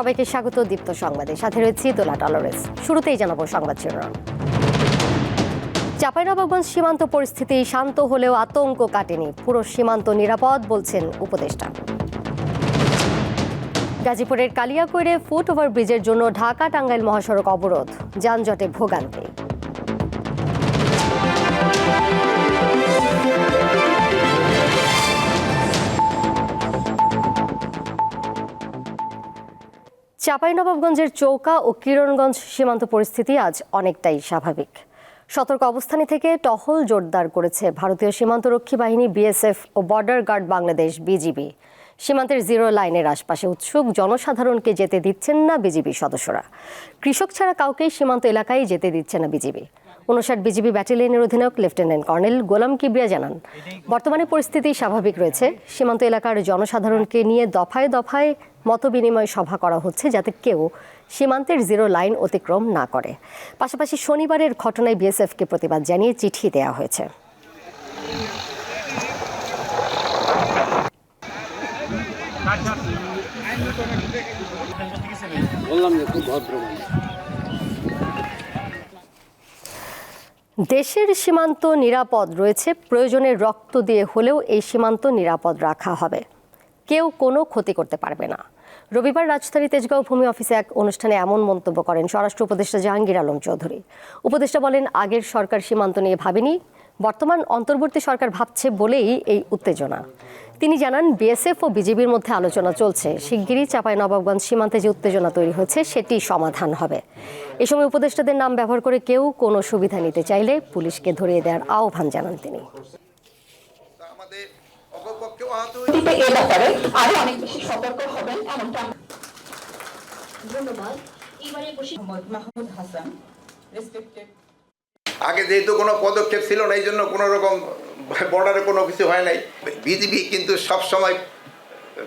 সবাইকে স্বাগত দীপ্ত সংবাদে। সাথে রয়েছি দোলা টলরেস। শুরুতেই জানাব সংবাদ শিরোনাম। চাঁপাইনবাবগঞ্জ সীমান্ত পরিস্থিতি শান্ত হলেও আতঙ্ক কাটেনি। পুরো সীমান্ত নিরাপদ, বলছেন উপদেষ্টা। গাজীপুরের কালিয়াকৈরে ফুট ওভার ব্রিজের জন্য ঢাকা টাঙ্গাইল মহাসড়ক অবরোধ। যানজটে ভোগান্তি। চাঁপাইনবাবগঞ্জের চৌকা ও কিরণগঞ্জ সীমান্ত পরিস্থিতি আজ অনেকটাই স্বাভাবিক। সতর্ক অবস্থানে থেকে টহল জোরদার করেছে ভারতীয় সীমান্তরক্ষী বাহিনী, বিএসএফ ও বর্ডার গার্ড বাংলাদেশ, বিজিবি। সীমান্তের জিরো লাইনের আশপাশে উৎসুক জনসাধারণকে যেতে দিচ্ছেন না বিজিবি সদস্যরা। কৃষক ছাড়া কাউকেই সীমান্ত এলাকায় যেতে দিচ্ছে না বিজিবি। উনষাট বিজিবি ব্যাটালিয়নের অধিনায়ক লেফটেন্যান্ট কর্নেল গোলাম কিবরিয়া জানান, বর্তমানে পরিস্থিতি স্বাভাবিক রয়েছে। সীমান্ত এলাকার জনসাধারণকে নিয়ে দফায় দফায় মতবিনিময় সভা করা হচ্ছে যাতে কেউ সীমান্তের জিরো লাইন অতিক্রম না করে। পাশাপাশি শনিবারের ঘটনায় বিএসএফকে প্রতিবাদ জানিয়ে চিঠি দেওয়া হয়েছে। দেশের সীমান্ত নিরাপদ রয়েছে প্রয়োজনে রক্ত দিয়ে হলেও এই সীমান্ত নিরাপদ রাখা হবে। কেউ কোনো ক্ষতি করতে পারবে না। রবিবার রাজধানী তেজগাঁও ভূমি অফিসে এক অনুষ্ঠানে এমন মন্তব্য করেন স্বরাষ্ট্র উপদেষ্টা জাহাঙ্গীর আলম চৌধুরী। উপদেষ্টা বলেন, আগের সরকার সীমান্ত নিয়ে ভাবেনি, বর্তমান অন্তর্বর্তী সরকার ভাবছে বলেই এই উত্তেজনা। তিনি জানান, বিএসএফ ও বিজেপির মধ্যে আলোচনা চলছে। শিগগিরই চাপাই নবাবগঞ্জ সীমান্তে যে উত্তেজনা তৈরি হয়েছে, সেটি সমাধান হবে। এ সময় উপদেষ্টাদের নাম ব্যবহার করে কেউ কোনো সুবিধা নিতে চাইলে পুলিশকে ধরিয়ে দেওয়ার আহ্বান জানান তিনি। এ ব্যাপারে আরও অনেক বেশি সতর্ক হবেন এমনটা ধন্যবাদ। এবারে বসে মোহাম্মদ মাহমুদ হাসান রেসপেক্টেড আগে যেহেতু কোনো পদক্ষেপ ছিল না এই জন্য কোনো রকম বর্ডারে কোনো কিছু হয় নাই। বিজিবি কিন্তু সব সময়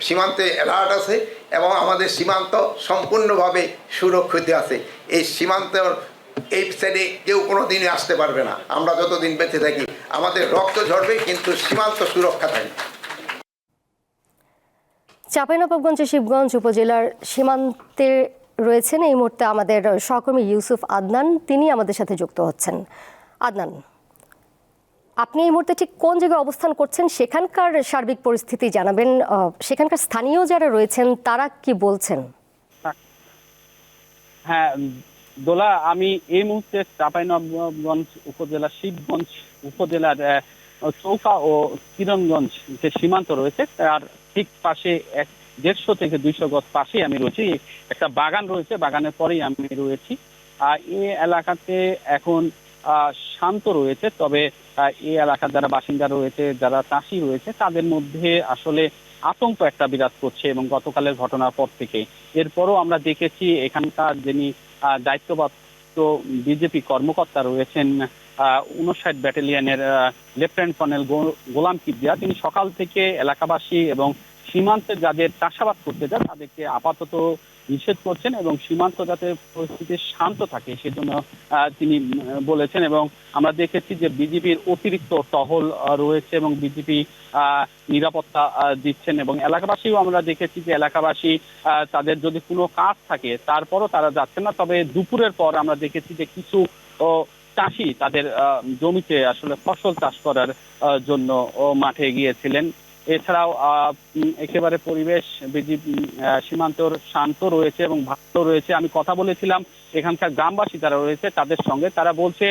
সীমান্তে অ্যালার্ট আছে এবং আমাদের সীমান্ত সম্পূর্ণভাবে সুরক্ষিত আছে। এই সীমান্ত এই সাইডে কেউ কোনো দিনই আসতে পারবে না। আমরা যতদিন বেঁচে থাকি আমাদের রক্ত ঝরবে কিন্তু সীমান্ত সুরক্ষা থাকবে। চাঁপাইনবাবগঞ্জের শিবগঞ্জ উপজেলার সীমান্তে রয়েছেন এই মুহূর্তে আমাদের সহকর্মী ইউসুফ আদনান। তিনি আমাদের সাথে যুক্ত হচ্ছেন। আদনান, আপনি এই মুহূর্তে ঠিক কোন জায়গায় অবস্থান করছেন সেখানকার সার্বিক পরিস্থিতি জানাবেন। সেখানকার স্থানীয় যারা রয়েছেন, তারা কি বলছেন? হ্যাঁ দোলা, আমি এই মুহূর্তে চাঁপাইনবাবগঞ্জ উপজেলা, শিবগঞ্জ উপজেলার চৌকা ও কিরণগঞ্জ যে সীমান্ত রয়েছে, তার ঠিক পাশে এক দেড়শো থেকে দুইশো গজ পাশেই আমি রয়েছি। একটা বাগান রয়েছে, বাগানের পরেই আমি রয়েছি। আর এই এলাকাতে এখন শান্ত রয়েছে, তবে এই এলাকার যারা বাসিন্দা রয়েছে, যারা চাষি রয়েছে, তাদের মধ্যে আসলে আতঙ্ক একটা বিরাজ করছে এবং গতকালের ঘটনার পর থেকে। এরপরও আমরা দেখেছি এখানকার যিনি দায়িত্বপ্রাপ্ত বিজেপি কর্মকর্তা রয়েছেন উনষাট ব্যাটালিয়নের লেফটেন্যান্ট কর্নেল গোলাম কিবরিয়া, তিনি সকাল থেকে এলাকাবাসী এবং সীমান্তে যাদের চাষাবাদ করতে যায় তাদেরকে আপাতত নিষেধ করছেন এবং সীমান্ত যাতে পরিস্থিতি শান্ত থাকে, সেজন্য তিনি বলেছেন এবং আমরা দেখেছি যে বিজেপির অতিরিক্ত টহল রয়েছে এবং বিজেপি নিরাপত্তা দিচ্ছেন এবং এলাকাবাসীও আমরা দেখেছি যে এলাকাবাসী তাদের যদি কোনো কাজ থাকে, তারপরও তারা যাচ্ছেন না। তবে দুপুরের পর আমরা দেখেছি যে কিছু চাষি তাদের জমিতে আসলে ফসল চাষ করার জন্য মাঠে গিয়েছিলেন। এছাড়াও একেবারে পরিবেশ বিজেপি সীমান্তর শান্ত রয়েছে এবং ভালো রয়েছে। আমি কথা বলেছিলাম, এখানকার গ্রামবাসী যারা রয়েছে, তাদের সঙ্গে। তারা বলছে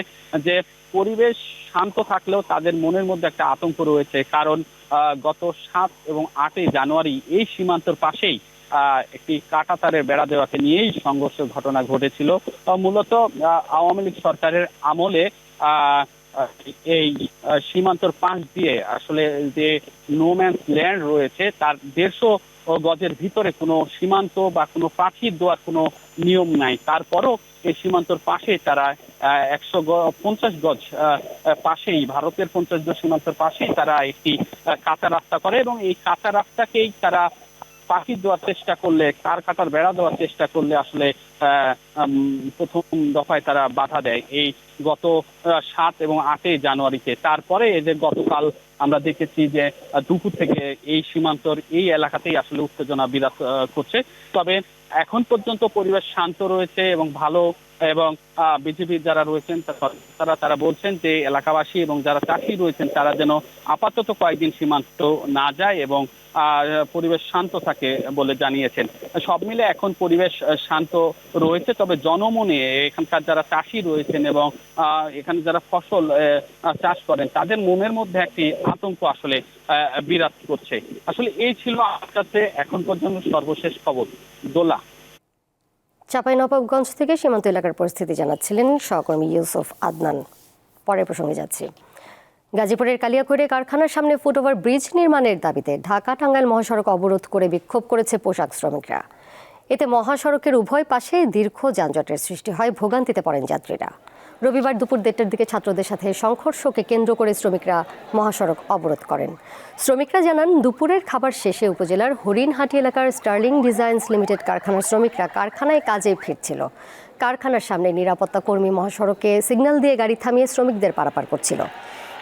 যে, পরিবেশ শান্ত থাকলেও তাদের মনের মধ্যে একটা আতঙ্ক রয়েছে। কারণ গত সাত এবং আটই জানুয়ারি এই সীমান্তর পাশেই একটি কাঁটাতারের বেড়া দেওয়াকে নিয়েই সংঘর্ষের ঘটনা ঘটেছিল। মূলত আওয়ামী লীগ সরকারের আমলে এই সীমান্তর পাশ দিয়ে আসলে যে নোম্যান্স ল্যান্ড রয়েছে, তার দেড়শো গজের ভিতরে কোনো সীমান্ত বা কোনো পাখির দেওয়ার কোনো নিয়ম নাই। তারপরও এই সীমান্তর পাশে তারা একশো পঞ্চাশ গজ পাশেই, ভারতের পঞ্চাশ গজ সীমান্তর পাশেই তারা একটি কাঁচা রাস্তা করে এবং এই কাঁচা রাস্তাকেই তারা পাখি দেওয়ার চেষ্টা করলে, কার কাটার বেড়া দেওয়ার চেষ্টা করলে আসলে প্রথম দফায় তারা বাধা দেয়। এই গত সাত এবং আটই জানুয়ারিতে। তারপরে যে গতকাল আমরা দেখেছি যে দুপুর থেকে এই সীমান্তর এই এলাকাতেই আসলে উত্তেজনা বিরাজ করছে। তবে এখন পর্যন্ত পরিবেশ শান্ত রয়েছে এবং ভালো এবং বিজেপি যারা রয়েছেন, তারা তারা বলছেন যে এলাকাবাসী এবং যারা চাষি রয়েছেন, তারা যেন আপাতত কয়েকদিন সীমান্ত না যায় এবং পরিবেশ শান্ত থাকে বলে জানিয়েছেন। সব মিলে এখন পরিবেশ শান্ত রয়েছে, তবে জনমনে এখানকার যারা চাষি রয়েছেন এবং এখানে যারা ফসল চাষ করেন, তাদের মনের মধ্যে একটি আতঙ্ক আসলে বিরাজ করছে। আসলে এই ছিল আমার কাছে এখন পর্যন্ত সর্বশেষ খবর। দোলা। চাঁপাইনবাবগঞ্জ থেকে সীমান্ত এলাকার পরিস্থিতি জানাচ্ছিলেন সহকর্মী ইউসুফ আদনান। পরের প্রসঙ্গে যাচ্ছি। গাজীপুরের কালিয়াকৈরে কারখানার সামনে ফুটওভার ব্রিজ নির্মাণের দাবিতে ঢাকা টাঙ্গাইল মহাসড়ক অবরোধ করে বিক্ষোভ করেছে পোশাক শ্রমিকরা। এতে মহাসড়কের উভয় পাশে দীর্ঘ যানজটের সৃষ্টি হয়, ভোগান্তিতে পড়েন যাত্রীরা। রবিবার দুপুর দেড়টার দিকে ছাত্রদের সাথে সংঘর্ষকে কেন্দ্র করে শ্রমিকরা মহাসড়ক অবরোধ করেন। শ্রমিকরা জানান, দুপুরের খাবার শেষে উপজেলার হরিণহাটি এলাকার স্টার্লিং ডিজাইনস লিমিটেড কারখানার শ্রমিকরা কারখানায় কাজে ফিরছিল। কারখানার সামনে নিরাপত্তা কর্মী মহাসড়কে সিগন্যাল দিয়ে গাড়ি থামিয়ে শ্রমিকদের পারাপার করছিল।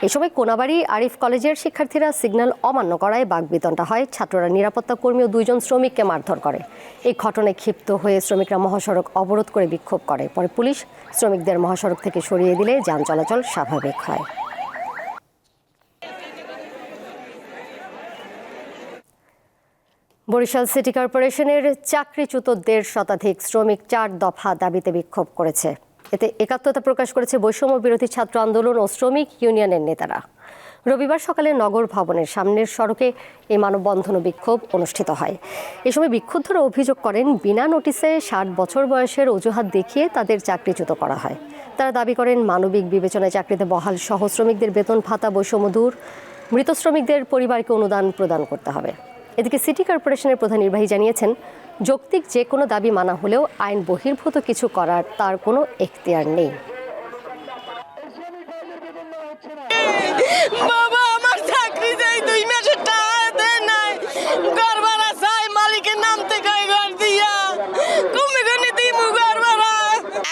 এ সময় কোনাবাড়ি আরিফ কলেজের শিক্ষার্থীরা সিগন্যাল অমান্য করায় বাগবিতণ্ডা হয়। ছাত্ররা নিরাপত্তা কর্মী ও দুইজন শ্রমিককে মারধর করে। এই ঘটনায় ক্ষিপ্ত হয়ে শ্রমিকরা মহাসড়ক অবরোধ করে বিক্ষোভ করে। পরে পুলিশ শ্রমিকদের মহাসড়ক থেকে সরিয়ে দিলে যান চলাচল স্বাভাবিক হয়। বরিশাল সিটি কর্পোরেশনের চাকরিচ্যুত দেড় শতাধিক শ্রমিক চার দফা দাবিতে বিক্ষোভ করেছে। এতে একাত্মতা প্রকাশ করেছে বৈষম্য বিরোধী ছাত্র আন্দোলন ও শ্রমিক ইউনিয়নের নেতারা। রবিবার সকালে নগর ভবনের সামনের সড়কে এই মানববন্ধন ও বিক্ষোভ অনুষ্ঠিত হয়। এ সময় বিক্ষুব্ধরা অভিযোগ করেন, বিনা নোটিসে ষাট বছর বয়সের অজুহাত দেখিয়ে তাদের চাকরিচ্যুত করা হয়। তারা দাবি করেন, মানবিক বিবেচনায় চাকরিতে বহাল সহ শ্রমিকদের বেতন ভাতা, বৈষম্য দূর, মৃত শ্রমিকদের পরিবারকে অনুদান প্রদান করতে হবে। এদিকে সিটি কর্পোরেশনের প্রধান নির্বাহী জানিয়েছেন যৌক্তিক যে কোনো দাবি মানা হলেও আইন বহির্ভূত কিছু করার তার কোনো এখতিয়ার নেই। বাবা আমার চাকরি যাই দুই মাসের টাকা দেয় নাই ঘর ভাড়া চাই মালিকের নাম থেকে ঘর দিয়া। কমে গনি দিমু ঘর ভাড়া?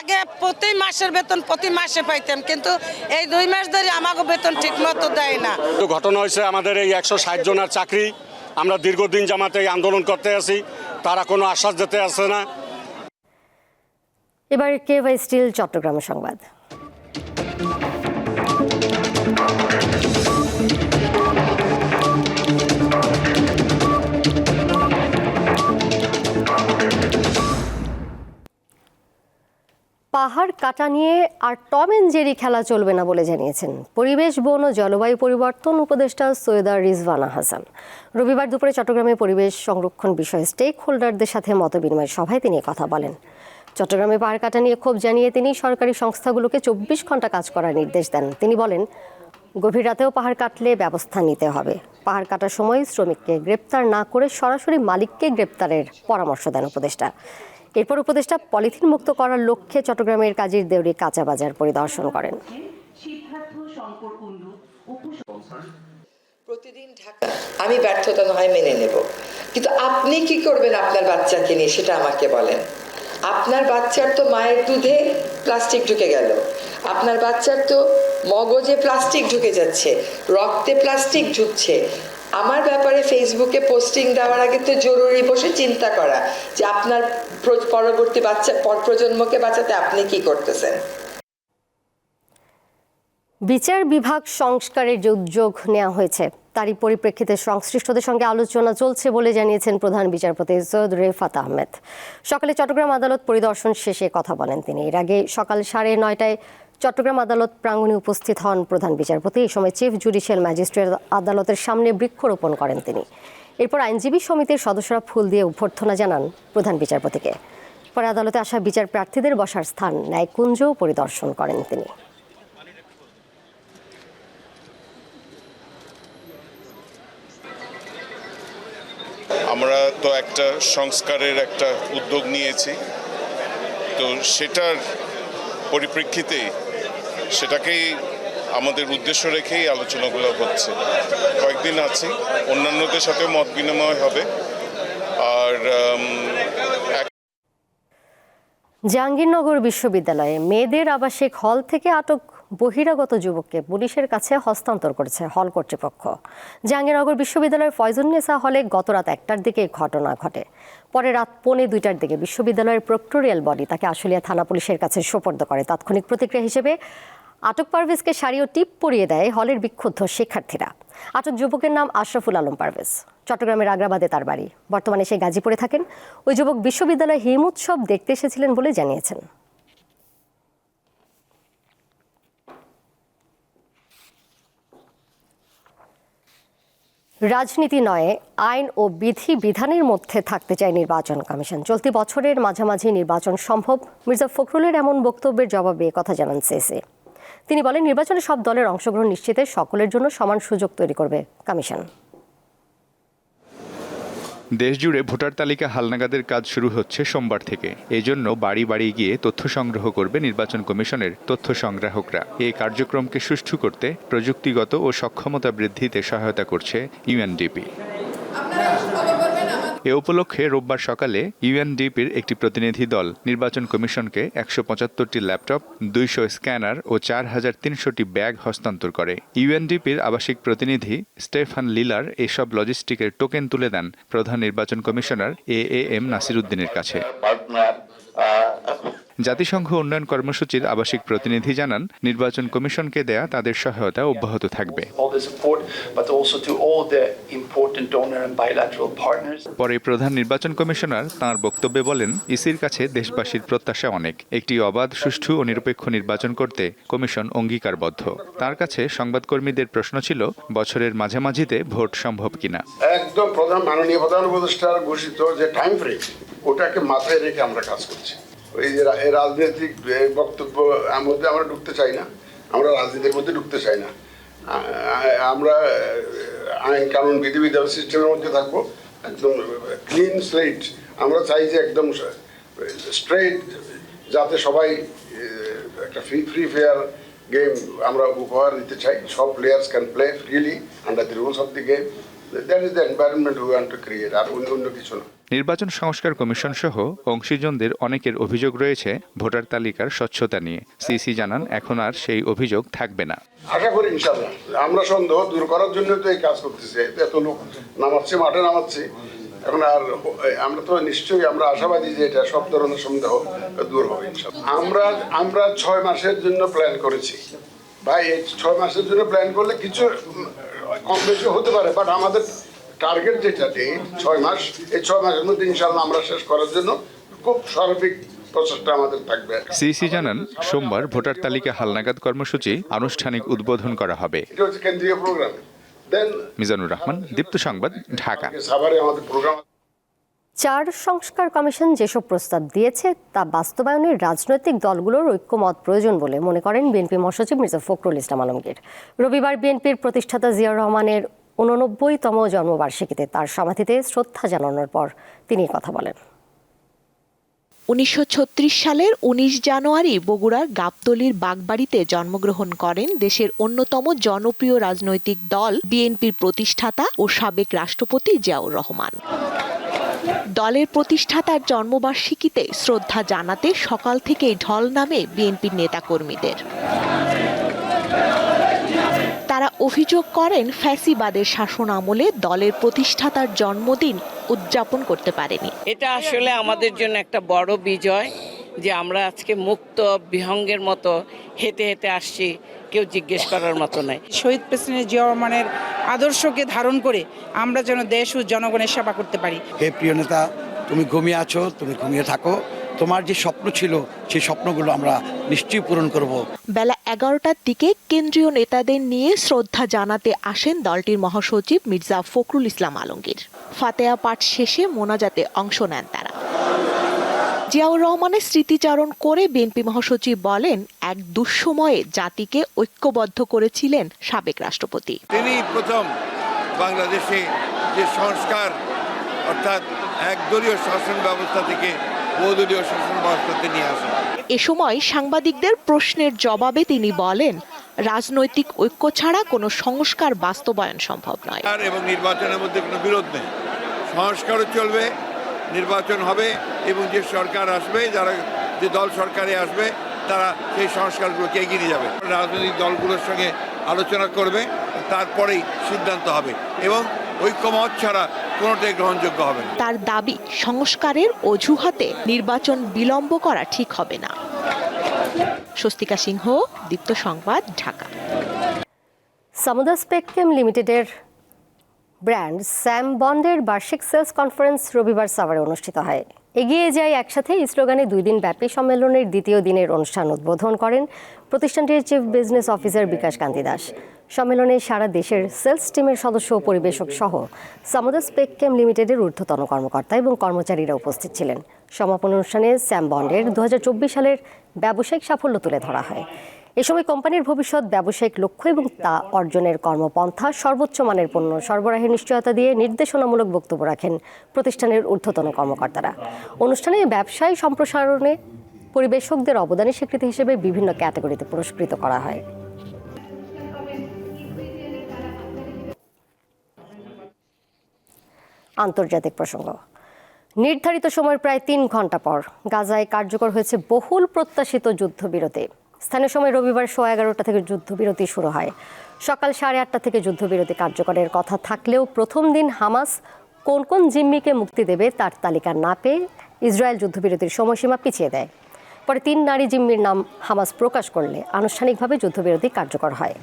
আগে প্রতি মাসের বেতন প্রতি মাসে পাইতাম কিন্তু এই দুই মাস ধরে আমাকে বেতন ঠিক মতো দেয় না। তো ঘটনা হয়েছে আমাদের এই একশো ষাট জনের চাকরি। আমরা দীর্ঘদিন জামাতে এই আন্দোলন করতে আছি। তারা কোনো আশ্বাস দিতে আসে না। এবার কে ওয়াই স্টিল চট্টগ্রাম সংবাদ। পাহাড় কাটা নিয়ে আর টম এন্ড জেরি খেলা চলবে না বলে জানিয়েছেন। পরিবেশ, বন ও জলবায়ু পরিবর্তন উপদেষ্টা সৈয়দা রিজওয়ানা হাসান। রবিবার দুপুরে চট্টগ্রামে পরিবেশ সংরক্ষণ বিষয়ে স্টেক হোল্ডারদের সাথে মতবিনিময় সভায় তিনি কথা বলেন। চট্টগ্রামে পাহাড় কাটা নিয়ে ক্ষোভ জানিয়ে তিনি সরকারি সংস্থাগুলোকে চব্বিশ ঘণ্টা কাজ করার নির্দেশ দেন। তিনি বলেন, গভীর রাতেও পাহাড় কাটলে ব্যবস্থা নিতে হবে। পাহাড় কাটার সময় শ্রমিককে গ্রেপ্তার না করে সরাসরি মালিককে গ্রেপ্তারের পরামর্শ দেন উপদেষ্টা। এরপর উপদেষ্টা পলিথিন মুক্ত করার লক্ষ্যে চট্টগ্রামের কাজীর দেউরি কাঁচা বাজার পরিদর্শন করেন। প্রতিদিন ঢাকা আমি ব্যর্থতা নয় মেনে নেব। কিন্তু আপনি কি করবেন আপনার বাচ্চাকে নিয়ে সেটা আমাকে বলেন। আপনার বাচ্চার তো মায়ের দুধে প্লাস্টিক ঢুকে গেল। আপনার বাচ্চার তো মগজে প্লাস্টিক ঢুকে যাচ্ছে রক্তে প্লাস্টিক ঢুকছে। আমার ব্যাপারে ফেসবুকে পোস্টিং দেওয়ার আগে তো জরুরি বসে চিন্তা করা যে আপনার পরবর্তী বাচ্চা পর প্রজন্মকে বাঁচাতে আপনি কি করতেছেন। বিচার বিভাগ সংস্কারের যে উদ্যোগ নেওয়া হয়েছে, তারই পরিপ্রেক্ষিতে সংশ্লিষ্টদের সঙ্গে আলোচনা চলছে বলে জানিয়েছেন প্রধান বিচারপতি সৈয়দ রেফাত আহমেদ। সকালে চট্টগ্রাম আদালত পরিদর্শন শেষে কথা বলেন তিনি। এর আগে সকাল সাড়ে নয়টায় চট্টগ্রাম আদালত প্রাঙ্গণে উপস্থিত হন প্রধান বিচারপতি। এই সময় চিফ জুডিশিয়াল ম্যাজিস্ট্রেট আদালতের সামনে বৃক্ষরোপণ করেন তিনি। এরপর আইনজীবী সমিতির সদস্যরা ফুল দিয়ে অভ্যর্থনা জানান প্রধান বিচারপতিকে। পরে আদালতে আসা বিচার প্রার্থীদের বসার স্থান ন্যায়কুঞ্জ পরিদর্শন করেন তিনি। আমরা তো একটা সংস্কারের একটা উদ্যোগ নিয়েছি। তো সেটার পরিপ্রেক্ষিতে সেটাকেই আমাদের উদ্দেশ্য রেখেই আলোচনাগুলো হচ্ছে। কয়েকদিন আছি, অন্যান্যদের সাথে মত বিনিময় হবে। আর জাহাঙ্গীরনগর বিশ্ববিদ্যালয়ে মেয়েদের আবাসিক হল থেকে আটক বহিরাগত যুবককে পুলিশের কাছে হস্তান্তর করেছে হল কর্তৃপক্ষ। জাহাঙ্গীরনগর বিশ্ববিদ্যালয়ের ফয়জুন্নেসা হলে গতরাত একটার দিকে ঘটনা ঘটে। পরে রাত পৌনে দুইটার দিকে বিশ্ববিদ্যালয়ের প্রক্টোরিয়াল বডি তাকে আশুলিয়া থানা পুলিশের কাছে সোপর্দ করে। তাৎক্ষণিক প্রতিক্রিয়া হিসেবে আটক পারভেজকে শাড়ি ও টিপ পরিয়ে দেয় হলের বিক্ষুব্ধ শিক্ষার্থীরা। আটক যুবকের নাম আশরাফুল আলম পারভেজ। চট্টগ্রামের আগ্রাবাদে তার বাড়ি। বর্তমানে সে গাজীপুরে থাকেন। ওই যুবক বিশ্ববিদ্যালয়ে হিম উৎসব দেখতে এসেছিলেন বলে জানিয়েছেন। রাজনীতি নয়, আইন ও বিধি বিধানের মধ্যে থাকতে চায় নির্বাচন কমিশন। চলতি বছরের মাঝামাঝি নির্বাচন সম্ভব। মির্জা ফখরুলের এমন বক্তব্যের জবাবে কথা জানান সিসি তিনি বলেন নির্বাচনে সব দলের অংশগ্রহণ নিশ্চিতে সকলের জন্য সমান সুযোগ তৈরি করবে কমিশন। দেশজুড়ে ভোটার তালিকা হালনাগাদের কাজ শুরু হচ্ছে সোমবার থেকে। এজন্য বাড়ি বাড়ি গিয়ে তথ্য সংগ্রহ করবে নির্বাচন কমিশনের তথ্য সংগ্রাহকরা। এই কার্যক্রমকে সুষ্ঠু করতে প্রযুক্তিগত ও সক্ষমতা বৃদ্ধিতে সহায়তা করছে ইউএনডিপি। এ উপলক্ষে রোববার সকালে ইউএনডিপির একটি প্রতিনিধি দল নির্বাচন কমিশনকে একশো পঁচাত্তরটি ল্যাপটপ, দুইশো স্ক্যানার ও চার হাজার তিনশোটি ব্যাগ হস্তান্তর করে। ইউএনডিপির আবাসিক প্রতিনিধি স্টেফান লিলার এসব লজিস্টিকের টোকেন তুলে দেন প্রধান নির্বাচন commissioner A A M Nasir উদ্দিনের কাছে জাতিসংঘ উন্নয়ন কর্মসূচির আবাসিক প্রতিনিধি জানান নির্বাচন কমিশনকে দেয়া তাদের সহায়তা অব্যাহত থাকবে. পরে প্রধান নির্বাচন কমিশনার তার বক্তব্যে বলেন ইসির কাছে দেশবাসীর প্রত্যাশা অনেক। একটি অবাধ সুষ্ঠু ও নিরপেক্ষ নির্বাচন করতে কমিশন অঙ্গীকারবদ্ধ। তার কাছে সংবাদকর্মীদের প্রশ্ন ছিল বছরের মাঝামাঝিতে ভোট সম্ভব কিনা। একদম প্রধান মাননীয় প্রধান উপদেষ্টার ঘোষিত যে টাইম ফ্রেম ওটাকে মাথায় রেখে আমরা কাজ করছি। এই যে রাজনৈতিক বক্তব্য মধ্যে আমরা ঢুকতে চাই না। আমরা রাজনীতির মধ্যে ঢুকতে চাই না। আমরা আইন কানুন, বিধিবিধান সিস্টেমের মধ্যে থাকব। একদম ক্লিন স্লেট আমরা চাই যে একদম স্ট্রেট যাতে সবাই একটা ফ্রি ফ্রি ফেয়ার গেম আমরা উপহার দিতে চাই। সব players can play freely under the rules of the game that is the environment we want to create আর অন্য অন্য কিছু না। নির্বাচন সংস্কার কমিশন সহ অংশীজনদের অনেকের অভিযোগ রয়েছে, ভোটার তালিকার স্বচ্ছতা নিয়ে। সিসি জানান, এখন আর সেই অভিযোগ থাকবে না। আশা করি ইনশাল্লাহ আমরা সন্দেহ দূর করার জন্য তো এই কাজ করতেছি। এত লোক নামাচ্ছে, মাঠে নামাচ্ছে। এখন আর আমরা তো নিশ্চয়ই আমরা আশাবাদী যে এটা সব ধরনের সন্দেহ দূর হবে আমরা আমরা ছয় মাসের জন্য প্ল্যান করেছি। ভাই, এই ছয় মাসের জন্য প্ল্যান করলে কিছু কম বেশি হতে পারে বাট আমাদের টার্গেট যেটা ডেট ছয় মাস এই ছয় মাসের মধ্যে ইনশাল্লাহ আমরা শেষ করার জন্য খুব সার্বিক প্রচেষ্টা আমাদের থাকবে। সিসি জানান সোমবার ভোটার তালিকা হালনাগাদ কর্মসূচি আনুষ্ঠানিক উদ্বোধন করা হবে। এটা হচ্ছে কেন্দ্রীয় প্রোগ্রাম। মিজানুর রহমান দীপ্ত সংবাদ ঢাকা। আমাদের প্রোগ্রাম চার সংস্কার কমিশন যেসব প্রস্তাব দিয়েছে তা বাস্তবায়নের রাজনৈতিক দলগুলোর ঐক্যমত প্রয়োজন বলে মনে করেন বিএনপি মহাসচিব মির্জা ফখরুল ইসলাম আলমগীর। রবিবার বিএনপির প্রতিষ্ঠাতা জিয়াউর রহমানের উননব্বইতম জন্মবার্ষিকীতে তার সমাধিতে শ্রদ্ধা জানানোর পর তিনি কথা বলেন। উনিশশো ছত্রিশ সালের ১৯ জানুয়ারি বগুড়ার গাবতলির বাগবাড়িতে জন্মগ্রহণ করেন দেশের অন্যতম জনপ্রিয় রাজনৈতিক দল, বিএনপির প্রতিষ্ঠাতা ও সাবেক রাষ্ট্রপতি জিয়াউর রহমান। দলের প্রতিষ্ঠাতার জন্মবার্ষিকীতে শ্রদ্ধা জানাতে সকাল থেকেই ঢল নামে বিএনপির নেতাকর্মীদের। তারা অভিযোগ করেন ফ্যাসিবাদের শাসন আমলে দলের প্রতিষ্ঠাতার জন্মদিন উদযাপন করতে পারেনি। এটা আসলে আমাদের জন্য একটা বড় বিজয় যে আমরা আজকে মুক্ত বিহঙ্গের মতো হেঁটে হেঁটে আসছি কেউ জিজ্ঞেস করার মতো নাই। শহীদ প্রেসিডেন্ট জিয়া রহমানের আদর্শকে ধারণ করে আমরা যেন দেশ ও জনগণের সেবা করতে পারি। হে প্রিয় নেতা তুমি ঘুমিয়ে আছো তুমি ঘুমিয়ে থাকো। তোমার যে স্বপ্ন ছিল সেই স্বপ্নগুলো আমরা নিশ্চয়ই পূরণ করব। বেলা এগারোটার দিকে কেন্দ্রীয় নেতাদের নিয়ে শ্রদ্ধা জানাতে আসেন দলটির মহাসচিব মির্জা ফখরুল ইসলাম আলমগীর। ফাতেয়া পাঠ শেষে মোনাজাতে অংশ নেন তারা। জিয়াউর রহমানের স্মৃতিচারণ করে বিএনপি মহাসচিব বলেন এক দুঃসময়ে জাতিকে ঐক্যবদ্ধ করেছিলেন সাবেক রাষ্ট্রপতি। তিনি প্রথম বাংলাদেশে যে সংস্কার অর্থাৎ একদলীয় শাসন ব্যবস্থা থেকে বহুদলীয় শাসন নিয়ে এ সময় সাংবাদিকদের প্রশ্নের জবাবে তিনি বলেন রাজনৈতিক ঐক্য ছাড়া কোনো সংস্কার বাস্তবায়ন সম্ভব নয়। আর এবং নির্বাচনের মধ্যে কোনো বিরোধ নেই। সংস্কারও চলবে নির্বাচন হবে এবং যে সরকার আসবে যারা যে দল সরকারে আসবে তারা সেই সংস্কারগুলোকে এগিয়ে নিয়ে যাবে। রাজনৈতিক দলগুলোর সঙ্গে আলোচনা করবে তারপরেই সিদ্ধান্ত হবে এবং ঐক্যমত ছাড়া কোনোটাই গ্রহণযোগ্য হবে না। তার দাবি সংস্কারের অজুহাতে নির্বাচন বিলম্ব করা ঠিক হবে না। স্বস্তিকা সিংহ দীপ্ত সংবাদ ঢাকা। সামুদা স্পেককেম লিমিটেডের ব্র্যান্ড স্যাম বন্ডের বার্ষিক সেলস কনফারেন্স রবিবার সাভারে অনুষ্ঠিত হয়। এগিয়ে যায় একসাথে এই স্লোগানে দুই দিন ব্যাপী সম্মেলনের দ্বিতীয় দিনের অনুষ্ঠান উদ্বোধন করেন প্রতিষ্ঠানটির chief business officer Bikash Kanti Das. সম্মেলনে সারা দেশের সেলস টিমের সদস্য ও পরিবেশক সহ সামুদা স্পেককেম লিমিটেডের ঊর্ধ্বতন কর্মকর্তা এবং কর্মচারীরা উপস্থিত ছিলেন। সমাপন অনুষ্ঠানে স্যাম বন্ডের দু হাজার চব্বিশ সালের ব্যবসায়িক সাফল্য তুলে ধরা হয়। এ সময় কোম্পানির ভবিষ্যৎ, ব্যবসায়িক লক্ষ্য এবং তা অর্জনের কর্মপন্থা সর্বোচ্চ মানের পণ্য সরবরাহের নিশ্চয়তা দিয়ে নির্দেশনামূলক বক্তব্য রাখেন প্রতিষ্ঠানের ঊর্ধ্বতন কর্মকর্তারা। অনুষ্ঠানে ব্যবসায় সম্প্রসারণে পরিবেশকদের অবদানের স্বীকৃতি হিসেবে বিভিন্ন ক্যাটাগরিতে পুরস্কৃত করা হয়। আন্তর্জাতিক প্রসঙ্গ। নির্ধারিত সময়ের প্রায় তিন ঘণ্টা পর গাজায় কার্যকর হয়েছে বহুল প্রত্যাশিত যুদ্ধবিরতি। স্থানীয় সময় রবিবার সোয়া এগারোটা থেকে যুদ্ধবিরতি শুরু হয়। সকাল সাড়ে আটটা থেকে যুদ্ধবিরতি কার্যকরের কথা থাকলেও প্রথম দিন হামাস কোন কোন জিম্মিকে মুক্তি দেবে তার তালিকা না পেয়ে ইসরায়েল যুদ্ধবিরতির সময়সীমা পিছিয়ে দেয়। পরে তিন নারী জিম্মির নাম হামাস প্রকাশ করলে আনুষ্ঠানিকভাবে যুদ্ধবিরতি কার্যকর হয়।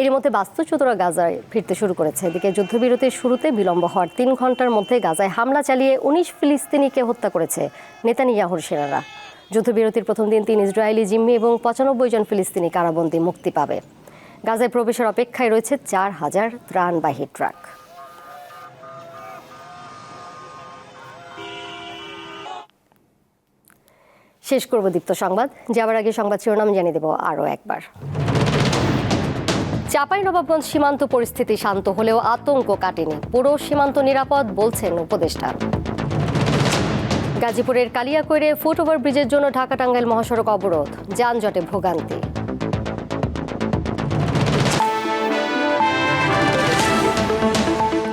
এর মধ্যে বাস্তুচ্যুতরা গাজায় ফিরতে শুরু করেছে। এদিকে যুদ্ধবিরতির শুরুতে বিলম্ব হওয়ার তিন ঘণ্টার মধ্যে গাজায় হামলা চালিয়ে উনিশ ফিলিস্তিনিকে হত্যা করেছে নেতানিয়াহুর সেনারা। যুদ্ধবিরতির প্রথম দিন তিন ইসরায়েলি জিম্মি এবং পঁচানব্বই জন ফিলিস্তিনি কারাবন্দী মুক্তি পাবে। গাজায় প্রবেশের অপেক্ষায় রয়েছে চার হাজার ত্রাণবাহী ট্রাক। শেষ করব দীপ্ত সংবাদ। যাওয়ার আগে সংবাদ শিরোনাম জানিয়ে দেব আরও একবার। চাপাই নবাবগঞ্জ সীমান্ত পরিস্থিতি শান্ত হলেও আতঙ্ক কাটেনি। পুরো সীমান্ত নিরাপদ বলছেন উপদেষ্টা। গাজীপুরের কালিয়াকৈরে ফুট ওভার ব্রিজের জন্য ঢাকা টাঙ্গাইল মহাসড়ক অবরোধ, যানজটে ভোগান্তি।